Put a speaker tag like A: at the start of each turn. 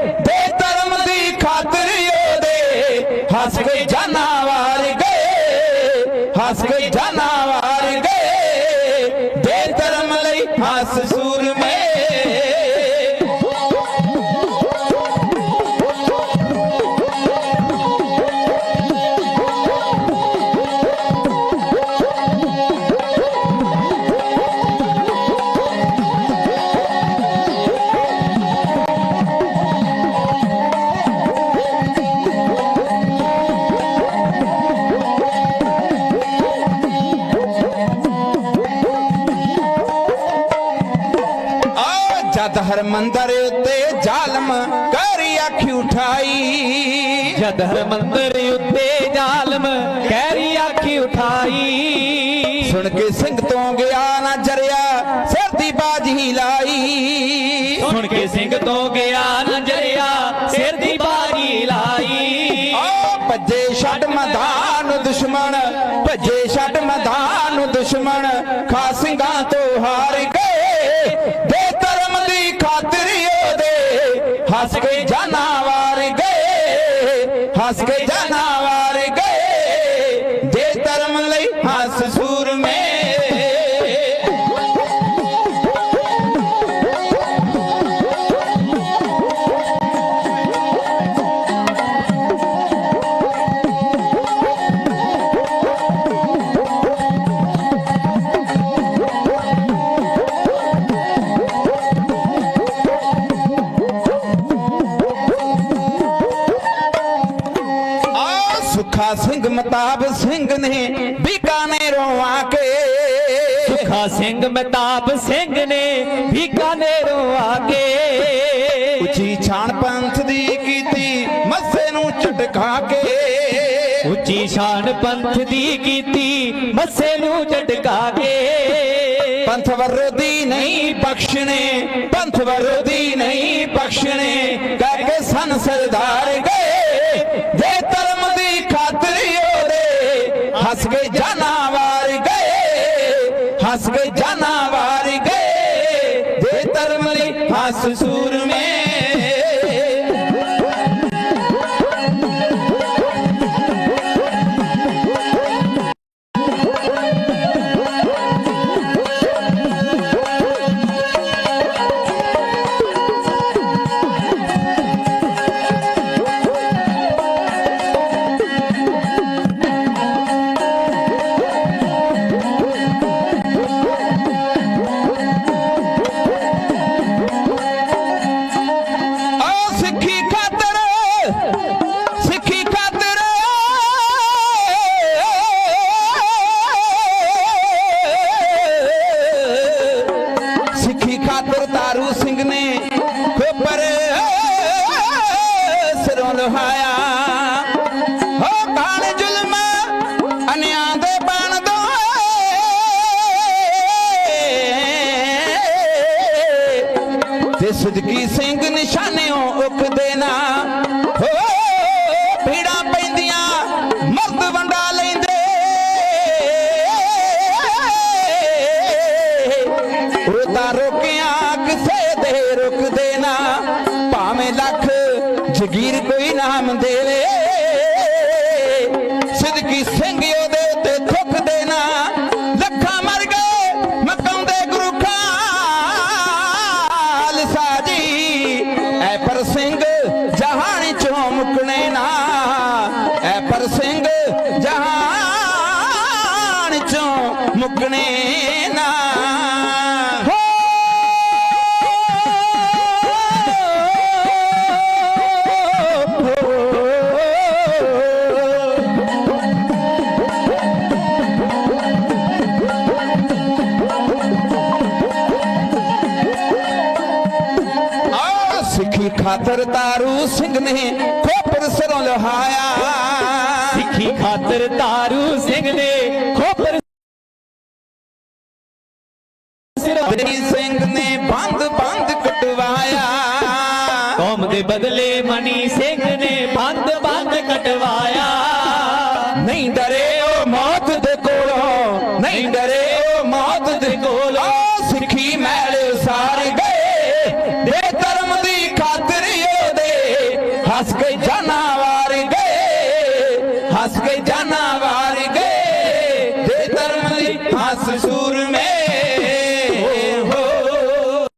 A: Death ਜਦ ਹਰਮੰਦਰ ਉੱਤੇ ਜ਼ਾਲਮ ਕਰੀ ਅੱਖ ਉਠਾਈ।
B: ਜਦ ਹਰਮੰਦਰ ਉੱਤੇ ਜ਼ਾਲਮ ਕਹਿਰੀ ਆਖੀ ਉਠਾਈ।
A: ਸੁਣ ਕੇ ਸਿੰਘ ਤੋਂ ਗਿਆ ਨਾ ਜਰਿਆ ਸਿਰ ਦੀ ਬਾਜੀ ਲਾਈ।
B: ਸੁਣ ਕੇ ਸਿੰਘ ਤੋਂ ਗਿਆ ਨਜਰਿਆ ਸਿਰ ਦੀ ਬਾਜੀ ਲਾਈ।
A: ਆ ਭੱਜੇ ਛੱਡ ਮੈਦਾਨ ਦੁਸ਼ਮਣ ਭੱਜੇ ਛੱਡ ਮੈਦਾਨ ਦੁਸ਼ਮਣ ਖਾਸਿੰਗਾਂ ਤੋਂ ਹਾਰ ਗਏ ਦੇ ਧਰਮ ਦੀ ਖਾਤਰ ਉਹਦੇ ਹੱਸ ਕੇ ਜਾਨਾਂ ਵਾਰ ਗਏ ਹੱਸ ਮਤਾਬ ਸਿੰਘ ਨੇ ਬੀਕਾਨੇਰੋਂ ਆ ਕੇ।
B: ਸੁਖਾ ਸਿੰਘ ਮਹਿਤਾਬ ਸਿੰਘ ਨੇ ਬੀਕਾਨੇਰੋਂ ਆ ਕੇ।
A: ਉੱਚੀ ਛਾਣ ਪੰਥ ਦੀ ਕੀਤੀ ਮੱਸੇ ਨੂੰ ਝਟਕਾ ਕੇ।
B: ਉੱਚੀ ਸ਼ਾਨ ਪੰਥ ਦੀ ਕੀਤੀ ਮੱਸੇ ਨੂੰ ਝਟਕਾ ਕੇ।
A: ਪੰਥ ਵਿਰੋਧੀ ਨਹੀਂ ਬਖਸ਼ਣੇ ਪੰਥ ਵਿਰੋਧੀ ਨਹੀਂ ਬਖਸ਼ਣੇ ਕਹਿ ਕੇ ਸਨ ਸਰਦਾਰ ਗਏ। ਤਾਰੂ ਜਗੀਰ ਕੋਈ ਦੇਵੇ। ਸਦਕੀ ਸਿੰਘ ਉਹਦੇ ਉੱਤੇ ਥੁੱਕਦੇ ਨਾ ਲੱਖਾਂ ਮਰ ਗਏ ਮਕਾਉਂਦੇ ਗੁਰੂ ਖਾਲਸਾ ਜੀ। ਐ ਪਰ ਸਿੰਘ ਜਹਾਨ ਚੋਂ ਮੁਕਣੇ ਨਾ। ਐ ਪਰ ਸਿੰਘ ਜਹਾਨ ਚੋਂ ਮੁਕਣੇ ਖਾਤਰ ਤਾਰੂ ਸਿੰਘ ਨੇ ਖੋਪਰ ਸਿਰੋਂ ਲਹਾਇਆ।
B: ਸਿੱਖੀ ਖਾਤਰ ਤਾਰੂ ਸਿੰਘ ਨੇ ਖੋਪਰ ਸਿਰ
A: ਬਰੀ ਸਿੰਘ ਨੇ ਬੰਦ ਬੰਦ ਕਟਵਾਇਆ।
B: ਕੌਮ ਦੇ ਬਦਲੇ ਮਨੀ ਸਿੰਘ
A: ਉਹਦੇ ਹੱਸ